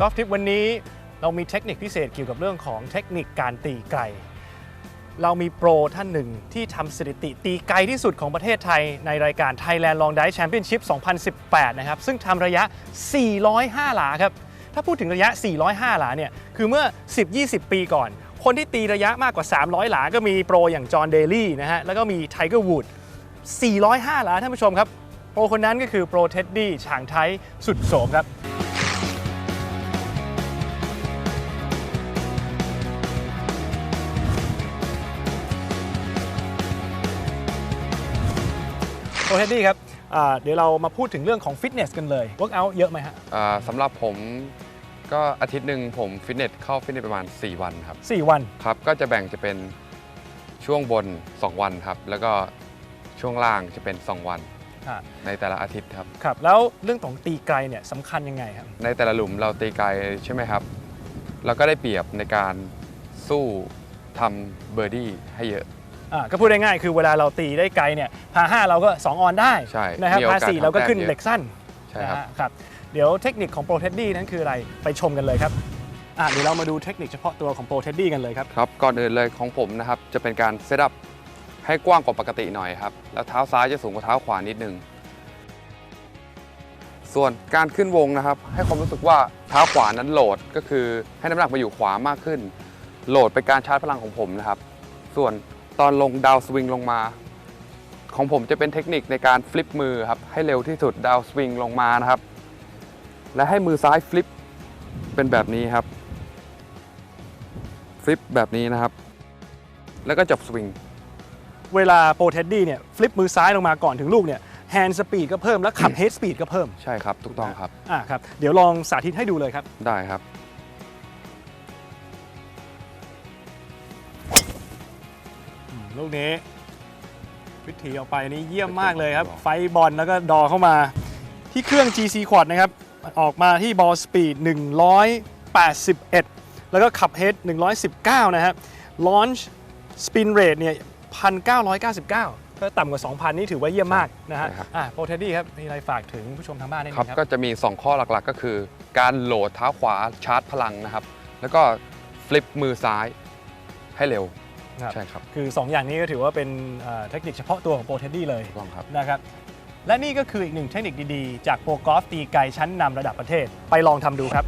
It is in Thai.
กอล์ฟทิปวันนี้เรามีเทคนิคพิเศษเกี่ยวกับเรื่องของเทคนิคการตีไกล เรามีโปรท่านหนึ่งที่ทำสถิติตีไกลที่สุดของประเทศไทยในรายการ Thailand Long Dive Championship 2018 นะครับ ซึ่งทำระยะ 405 หลาครับ ถ้าพูดถึงระยะ 405 หลาเนี่ย คือเมื่อ 10-20 ปีก่อน คนที่ตีระยะมากกว่า 300 หลา ก็มีโปรอย่างจอห์นเดลี่นะฮะ แล้วก็มีไทเกอร์วูด 405 หลาท่านผู้ชมครับ โปรคนนั้นก็คือโปรเท็ดดี้ฉางไทยสุดโสมครับ โปรเท็ดดี้ครับอ่าเดี๋ยวเรามาพูดถึงเรื่องของฟิตเนสกันเลยเวิร์กอัเยอะไหมฮะอ่าสำหรับผมก็อาทิตย์หนึ่งผมฟิตเนสเข้าฟิตเนสประมาณ 4 วันครับ 4 วันครับก็จะแบ่งจะเป็นช่วงบน 2 วันครับ แล้วก็ช่วงล่างจะเป็น 2 วันอ่าในแต่ละอาทิตย์ครับครับแล้วเรื่องของตีไกลเนี่ยสำคัญยังไงครับ ในแต่ละหลุมเราตีไกลใช่ไหมครับ เราก็ได้เปรียบในการสู้ทำเบอร์ดี้ให้เยอะ อ่าก็พูดง่ายๆคือเวลาเราตีได้ไกลเนี่ยพาห้าเราก็ 2 ออนได้ใช่นะครับมีโอพากาสสี่เราก็ขึ้นทำแต้มเยอะ เหล็กสั้นใช่นะครับฮะครับ เดี๋ยวเทคนิคของโปรเทดดี้นั้นคืออะไรไปชมกันเลยครับอ่าเดี๋ยวเรามาดูเทคนิคเฉพาะตัวของโปรเทดดี้กันเลยครับครับก่อนอื่นเลยของผมนะครับจะเป็นการเซตอัพให้กว้างกว่าปกติหน่อยครับแล้วเท้าซ้ายจะสูงกว่าเท้าขวานิดนึงส่วนการขึ้นวงนะครับ ให้ความรู้สึกว่าเท้าขวานั้นโหลดก็คือให้น้ำหนักมาอยู่ขวามากขึ้น โหลดเป็นการชาร์จพลังของผมนะครับ ส่วน ตอนลงดาวสวิงลงมา ของผมจะเป็นเทคนิคในการฟลิปมือครับให้เร็วที่สุดดาวสวิงลงมานะครับ และให้มือซ้ายฟลิปเป็นแบบนี้ครับฟลิปแบบนี้นะครับ แล้วก็จบสวิงเวลาโปรเทดดี้เนี่ยฟลิปมือซ้ายลงมาก่อนถึงลูกเนี่ยแฮนด์สปีดก็เพิ่มแล้วขับเฮดสปีดก็เพิ่ม ใช่ครับถูกต้องครับอ่าครับ เดี๋ยวลองสาธิตให้ดูเลยครับ ได้ครับ ลูกนี้วิธีเอาไปนี่เยี่ยมมากเลยครับวิธีไฟบอลแล้วก็ดอเข้ามา ที่เครื่อง GC Quad นะครับ ออกมาที่บอลสปีด 181 แล้วก็ขับเฮด119 นะครับลอนช์สปินเรทเนี่ย 1,999ก็ต่ำกว่า 2,000 นี่ถือว่าเยี่ยมมากนะฮะใช่ครับอะโปรเทดดี้ครับ มีอะไรฝากถึงผู้ชมทางบ้านได้ไหมครับครับ ก็จะมี 2 ข้อหลักๆ ก็คือ การโหลดเท้าขวาชาร์จพลังนะครับ แล้วก็ฟลิปมือซ้ายให้เร็ว ครับใช่ครับ คือ 2 อย่างนี้ก็ถือว่าเป็นเอ่อเทคนิคเฉพาะตัวของโปรเทดดี้เลยถูกต้องครับนะครับ และนี่ก็คืออีกหนึ่งเทคนิคดีๆ จากโปรกอล์ฟตีไกลชั้นนำระดับประเทศไปลองทำดูครับ